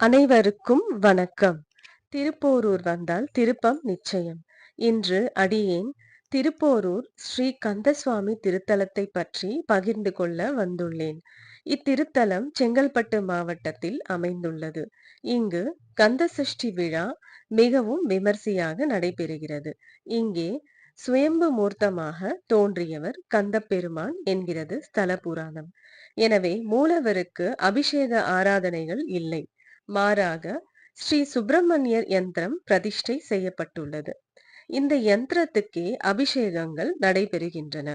அனைவருக்கும் வணக்கம். திருப்போரூர் வந்தால் திருப்பம் நிச்சயம். இன்று அடியேன் திருப்போரூர் ஸ்ரீ கந்தசுவாமி திருத்தலத்தை பற்றி பகிர்ந்து கொள்ள வந்துள்ளேன். இத்திருத்தலம் செங்கல்பட்டு மாவட்டத்தில் அமைந்துள்ளது. இங்கு கந்த சஷ்டி விழா மிகவும் விமர்சையாக நடைபெறுகிறது. இங்கே சுயம்பு மூர்த்தமாக தோன்றியவர் கந்தப்பெருமான் என்கிறது ஸ்தல புராணம் எனவே மூலவருக்கு அபிஷேக ஆராதனைகள் இல்லை. மாறாக ஸ்ரீ சுப்பிரமணியர் யந்திரம் பிரதிஷ்டை செய்யப்பட்டுள்ளது. இந்த யந்திரத்துக்கே அபிஷேகங்கள் நடைபெறுகின்றன.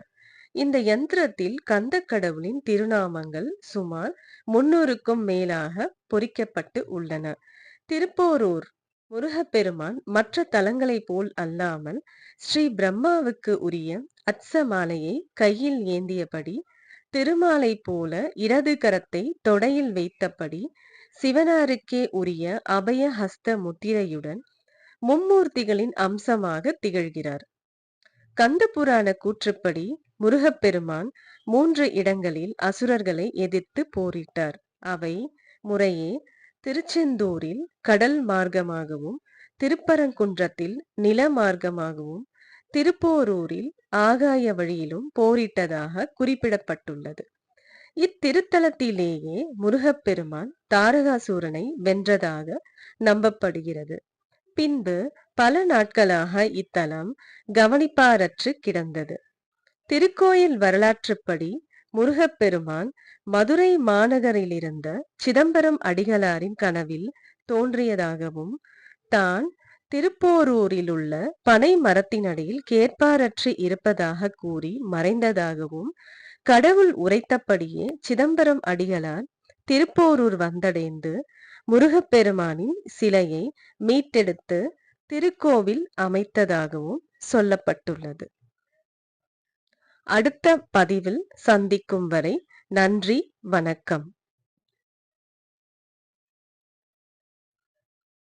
இந்த யந்திரத்தில் கந்த கடவுளின் திருநாமங்கள் சுமார் முன்னூறுக்கும் மேலாக பொறிக்கப்பட்டு உள்ளன. திருப்போரூர் முருகப்பெருமான் மற்ற தலங்களை போல் அல்லாமல் ஸ்ரீ பிரம்மாவுக்கு உரிய அச்ச மாலையை கையில் ஏந்தியபடி திருமாலை போல இடது கரத்தை தொடையில் வைத்தபடி சிவனாருக்கே உரிய அபயஹஸ்த முத்திரையுடன் மும்மூர்த்திகளின் அம்சமாக திகழ்கிறார். கந்த புராண கூற்றுப்படி முருகப்பெருமான் மூன்று இடங்களில் அசுரர்களை எதிர்த்து போரிட்டார். அவை முறையே திருச்செந்தூரில் கடல் மார்க்கமாகவும் திருப்பரங்குன்றத்தில் நில மார்க்கமாகவும் திருப்போரூரில் ஆகாய வழியிலும் போரிட்டதாக குறிப்பிடப்பட்டுள்ளது. இத்திருத்தலத்திலேயே முருகப்பெருமான் தாரகாசூரனை வென்றதாக நம்பப்படுகிறது. பின்பு பல நாட்களாக இத்தலம் கவனிப்பாரற்று கிடந்தது. திருக்கோயில் வரலாற்றுப்படி முருகப்பெருமான் மதுரை மாநகரிலிருந்த சிதம்பரம் அடிகளாரின் கனவில் தோன்றியதாகவும் தான் திருப்போரூரில் உள்ள பனை மரத்தினடியில் கேட்பாரற்று இருப்பதாக கூறி மறைந்ததாகவும் கடவுள் உரைத்தபடியே சிதம்பரம் அடிகளார் திருப்போரூர் வந்தடைந்து முருகப்பெருமானின் சிலையை மீட்டெடுத்து திருக்கோவில் அமைத்ததாகவும் சொல்லப்பட்டுள்ளது. அடுத்த பதிவில் சந்திக்கும் வரை நன்றி வணக்கம்.